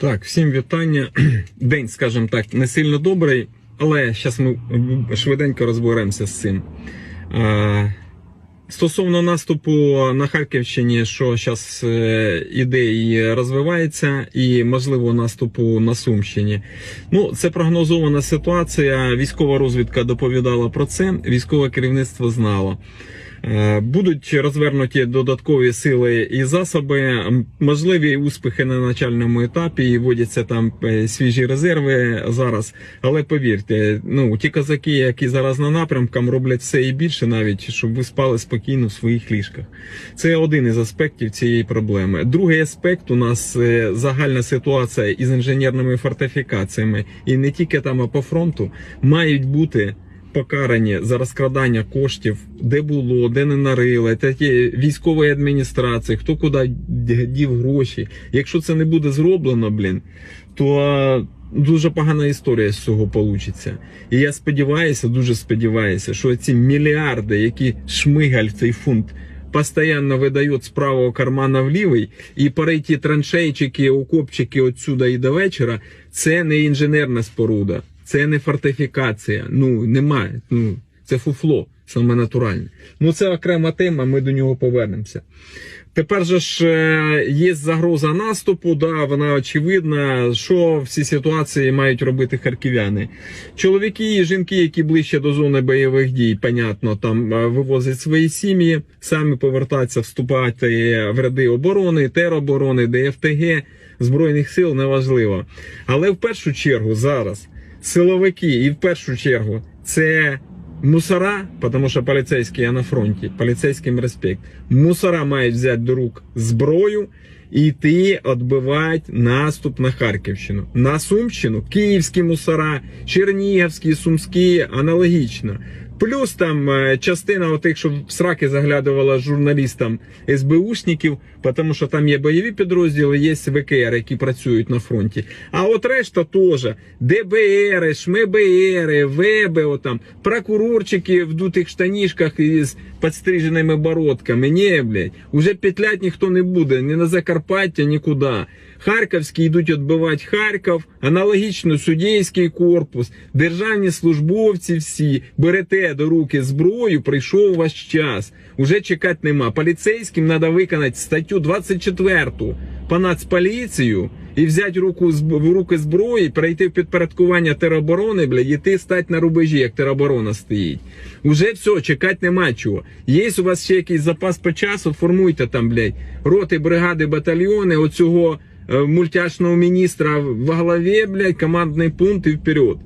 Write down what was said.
Так, всім вітання. День, скажімо так, не сильно добрий, але зараз ми швиденько розберемося з цим. Стосовно наступу на Харківщині, що зараз іде і розвивається, і можливо наступу на Сумщині. Ну, це прогнозована ситуація. Військова розвідка доповідала про це. Військове керівництво знало. Е, Будуть розвернуті додаткові сили і засоби, можливі успіхи на начальному етапі, і вводяться там е, свіжі резерви зараз. Але повірте, ну ті козаки, які зараз на напрямкам, роблять все і більше, навіть щоб ви спали спокійно в своїх ліжках. Це один із аспектів цієї проблеми. Другий аспект у нас е, загальна ситуація із інженерними фортифікаціями, і не тільки там, а по фронту мають бути покарані за розкрадання коштів, де було, де не нарили, такі військової адміністрації, хто куди дів гроші. Якщо це не буде зроблено, блін, то дуже погана історія з цього получиться. І я сподіваюся, дуже сподіваюся, що ці мільярди, які шмигаль цей фунт. Постоянно видает с правого кармана в лівий, і перейти траншейчики, окопчики отсюда і до вечора, це не інженерна споруда, це не фортифікація. Ну немає. Ну це фуфло, саме натуральне. Ну це окрема тема. Ми до нього повернемося. Тепер же ж е, є загроза наступу, да, вона очевидна. Що в цій ситуації мають робити харків'яни? Чоловіки і жінки, які ближче до зони бойових дій, понятно, там е, вивозять свої сім'ї, самі повертаються вступати в ряди оборони, тероборони, ДФТГ, Збройних сил, неважливо. Але в першу чергу зараз силовики, і в першу чергу це мусора, тому що поліцейські я на фронті, поліцейським респект. Мусора мають взяти до рук зброю і йти відбивати наступ на Харківщину. На Сумщину київські мусора, чернігівські, сумські, аналогічно. Плюс там е, частина отих, що в сраки заглядувала журналістам СБУшників, тому що там є бойові підрозділи, є ВКР, які працюють на фронті. А от решта теж ДБР, ШМБР, ВЕБ, отам, прокурорчики в дутих штанішках із підстриженими бородками. Ні, блядь, уже петлять ніхто не буде, ні на Закарпаття, нікуди. Харківські йдуть відбивати Харків, аналогічно судейський корпус, державні службовці всі, берете до руки зброю, прийшов ваш час. Уже чекати нема. Поліцейським треба виконати статтю 24 по нацполіцію і взяти руку в руки зброї, перейти в підпорядкування тероборони, бля, і ти стати на рубежі, як тероборона стоїть. Уже все, чекати нема чого. Є у вас ще якийсь запас по часу, формуйте там, блядь, роти, бригади, батальйони, оцього е, мультяшного міністра в голові, блядь, командний пункт і вперед.